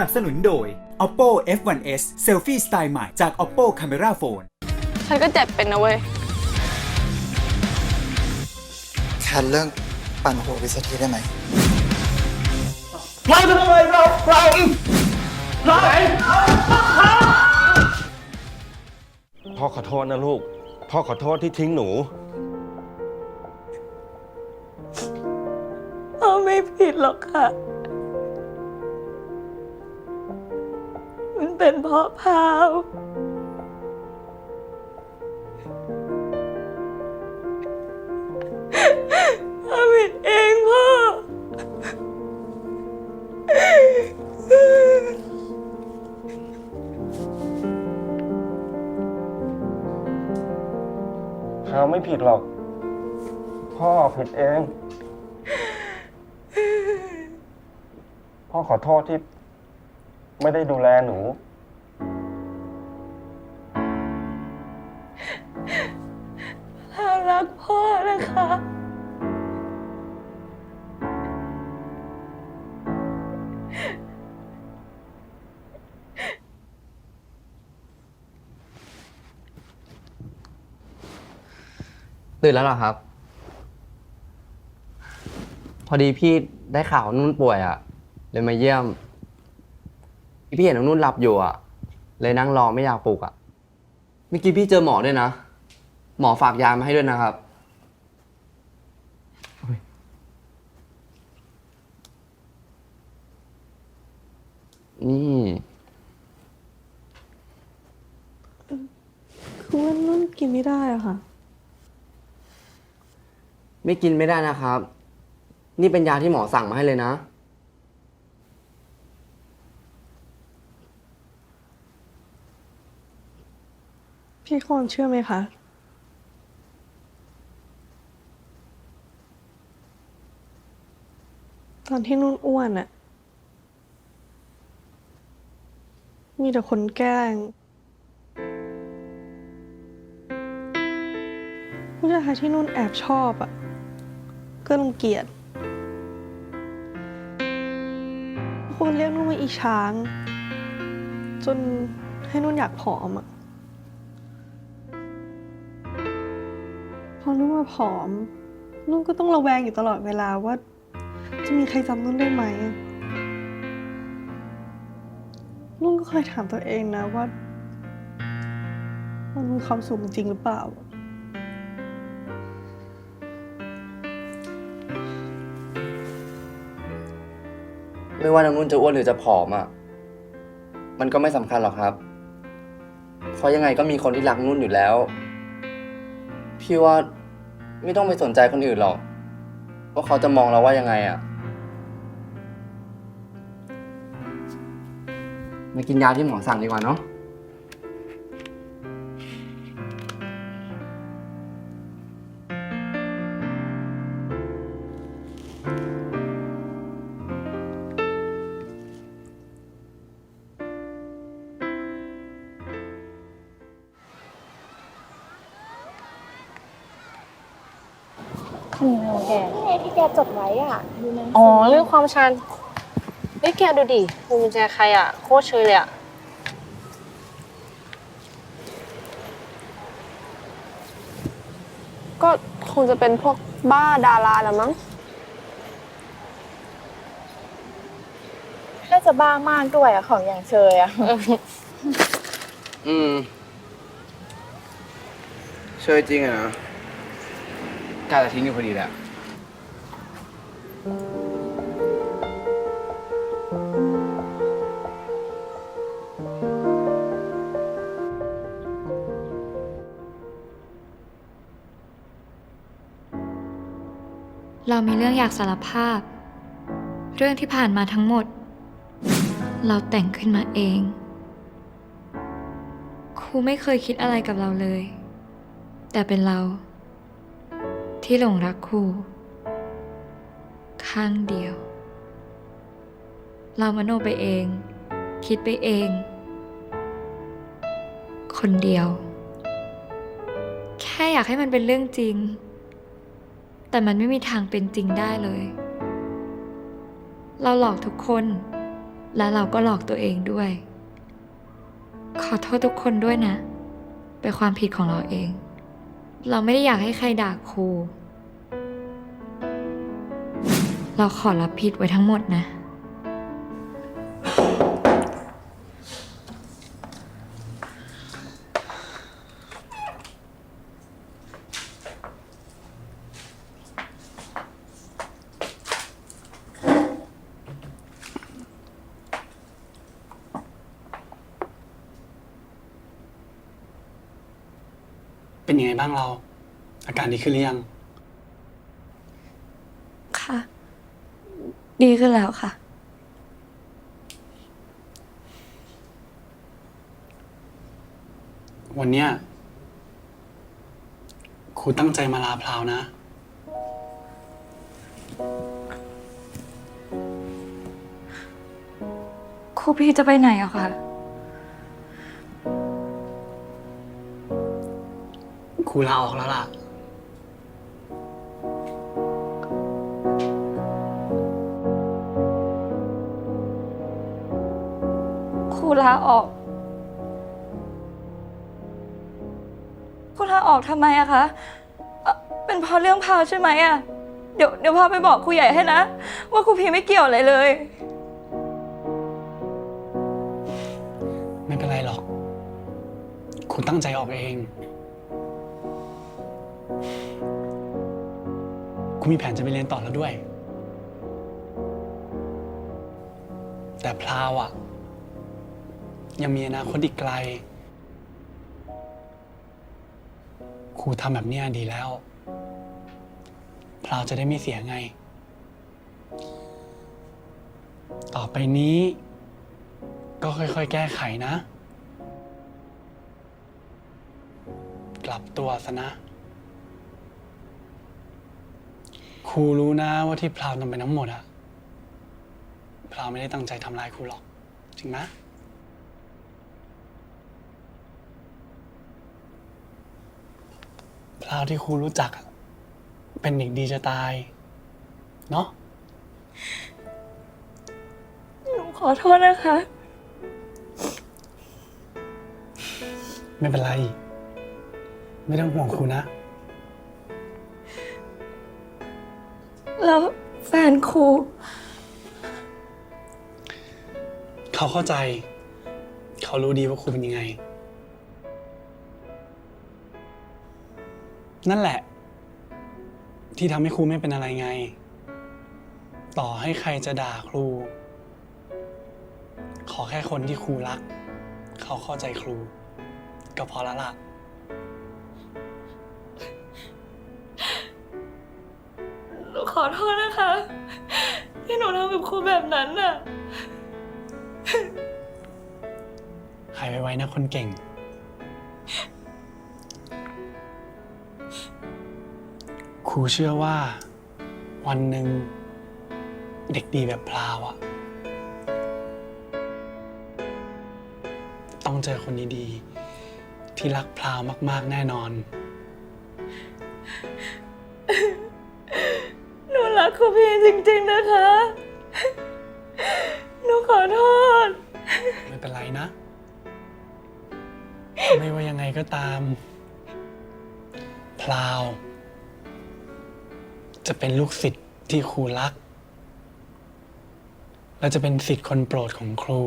นับสนุนโดย Oppo F1s Selfie สไตล์ใหม่จาก Oppo Camera Phone ฉันก็เจ็บเป็นนะเว้ย แคนเรื่องปั่นหัววิสทีได้ไหมพ่อขอโทษนะลูก พ่อขอโทษที่ทิ้งหนู พ่อไม่ผิดหรอกค่ะ เป็นเพราะพาวพ่อผิดเองพ่อ พาวไม่ผิดหรอก พ่อผิดเอง พ่อขอโทษที่ ไม่ได้ดูแลหนู ตื่นแล้วเหรอครับ พอดีพี่ได้ข่าวนุ่นป่วยอะ่ะเลยมาเยี่ยม พี่เห็นน้องนุ่นหลับอยู่อะ่ะเลยนั่งรอไม่อยากปลุกอะ่ะเมื่อกี้พี่เจอหมอด้วยนะ หมอฝากยามาให้ด้วยนะครับ นี่ คือว่านุ่นกินไม่ได้อะค่ะ ไม่กินไม่ได้นะครับ นี่เป็นยาที่หมอสั่งมาให้เลยนะ พี่คนเชื่อไหมคะ ตอนที่นุ่นอ้วนอะมีแต่คนแกล้ง ผู้ชายที่นุ่นแอบชอบอะ ก็รังเกียจคนเรียกนุ่นว่าอีช้าง จนให้นุ่นอยากผอมอะพอนุ่นมาผอม นุ่นก็ต้องระแวงอยู่ตลอดเวลาว่า จะมีใครจำนุ่นได้ไหมนุ่นก็เคยถามตัวเองนะว่ามันมีความสุขจริงหรือเปล่า ไม่ว่าน้องนุ่นจะอ้วนหรือจะผอมอะ่ะ มันก็ไม่สำคัญหรอกครับ เพราะยังไงก็มีคนที่รักนุ่นอยู่แล้ว พี่ว่าไม่ต้องไปสนใจคนอื่นหรอก ว่าเขาจะมองเราว่ายังไงอะ่ะ มากินยาที่หมอสั่งดีกว่าเนาะ นี่ไงที่แกจดไว้อะดูนะอ๋อเรื่องความชันเฮ้ยแกดูดิพวงกุญแจใครอะ โคตรเชยเลยอะ ก็คงจะเป็นพวกบ้าดาราละมั้ง น่าจะบ้ามากด้วยอะของอย่างเชยอะอืมเชยจริงอะนะ กาจะทิ้งอยู่พอดีแหละเรามีเรื่องอยากสารภาพ เรื่องที่ผ่านมาทั้งหมด เราแต่งขึ้นมาเอง ครูไม่เคยคิดอะไรกับเราเลย แต่เป็นเรา ที่หลงรักครูข้างเดียว เรามโนไปเอง คิดไปเอง คนเดียว แค่อยากให้มันเป็นเรื่องจริง แต่มันไม่มีทางเป็นจริงได้เลย เราหลอกทุกคน และเราก็หลอกตัวเองด้วย ขอโทษทุกคนด้วยนะ เป็นความผิดของเราเอง เราไม่ได้อยากให้ใครด่าครู เราขอรับผิดไว้ทั้งหมดนะ เป็นยังไงบ้างเรา อาการดีขึ้นหรือยัง ค่ะ ดีขึ้นแล้วค่ะ วันเนี้ยครูตั้งใจมาลาพราวนะ ครูพี่จะไปไหนอะคะ ครูลาออกแล้วล่ะ ครูลาออก ครูลาออกทำไมอะคะเอ่อเป็นเพราะเรื่องพาวใช่ไหมอะเดี๋ยวเดี๋ยวพาไปบอกครูใหญ่ให้นะ ว่าครูพีไม่เกี่ยวอะไรเลย ไม่เป็นไรหรอกครูตั้งใจออกเอง ครูมีแผนจะไปเรียนต่อแล้วด้วย แต่พลาวอะยังมีอนาคตอีกไกล ครูทำแบบเนี้ยดีแล้ว พลาวจะได้ไม่เสียไง ต่อไปนี้ ก็ค่อยๆ แก้ไขนะ กลับตัวซะนะ ครูรู้นะว่าที่พราวทำไปทั้งหมดอะพราวไม่ได้ตั้งใจทำร้ายครูหรอก จริงไหมพราวที่ครูรู้จักอะเป็นเด็กดีจะตาย เนาะหนูขอโทษนะคะ ไม่เป็นไร ไม่ต้องห่วงครูนะ แล้วแฟนครู เขาเข้าใจ เขารู้ดีว่าครูเป็นยังไง นั่นแหละ ที่ทำให้ครูไม่เป็นอะไรไง ต่อให้ใครจะด่าครู ขอแค่คนที่ครูรัก เขาเข้าใจครู ก็พอแล้วล่ะ นูขอโทษนะคะ ที่หนูทำกับครูแบบนั้นน่ะ หายไวๆนะคนเก่ง ครูเชื่อว่า วันหนึ่งเด็กดีแบบพลาวอะต้องเจอคนดีๆที่รักพลาวมากๆแน่นอน คุณพี่จริงๆนะคะ หนูขอโทษ ไม่เป็นไรนะ ไม่ว่ายังไงก็ตาม พลาว จะเป็นลูกศิษย์ที่ครูรัก และจะเป็นศิษย์คนโปรดของครู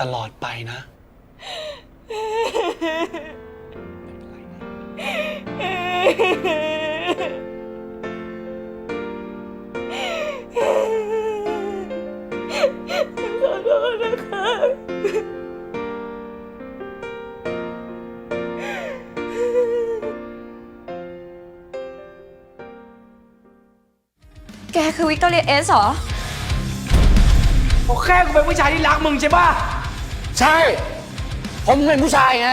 ตลอดไปนะข วิกตอเรียเอสเหรอแค่กูเป็นผู้ชายที่รักมึงใช่ป่ะ ใช่ ผมเป็นผู้ชายไง